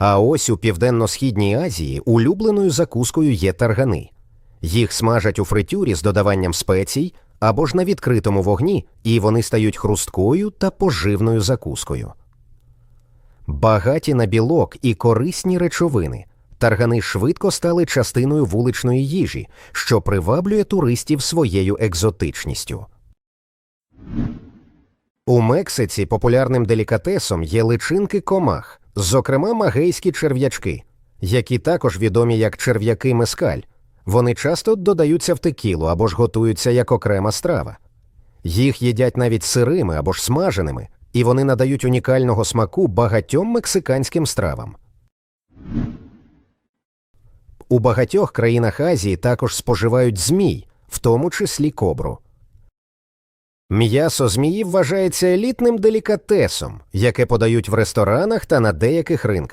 А ось у Південно-Східній Азії улюбленою закускою є таргани. Їх смажать у фритюрі з додаванням спецій або ж на відкритому вогні, і вони стають хрусткою та поживною закускою. Багаті на білок і корисні речовини. Таргани швидко стали частиною вуличної їжі, що приваблює туристів своєю екзотичністю. У Мексиці популярним делікатесом є личинки комах, зокрема магейські черв'ячки, які також відомі як черв'яки мескаль. Вони часто додаються в текілу або ж готуються як окрема страва. Їх їдять навіть сирими або ж смаженими, і вони надають унікального смаку багатьом мексиканським стравам. У багатьох країнах Азії також споживають змій, в тому числі кобру. М'ясо змії вважається елітним делікатесом, яке подають в ресторанах та на деяких ринках.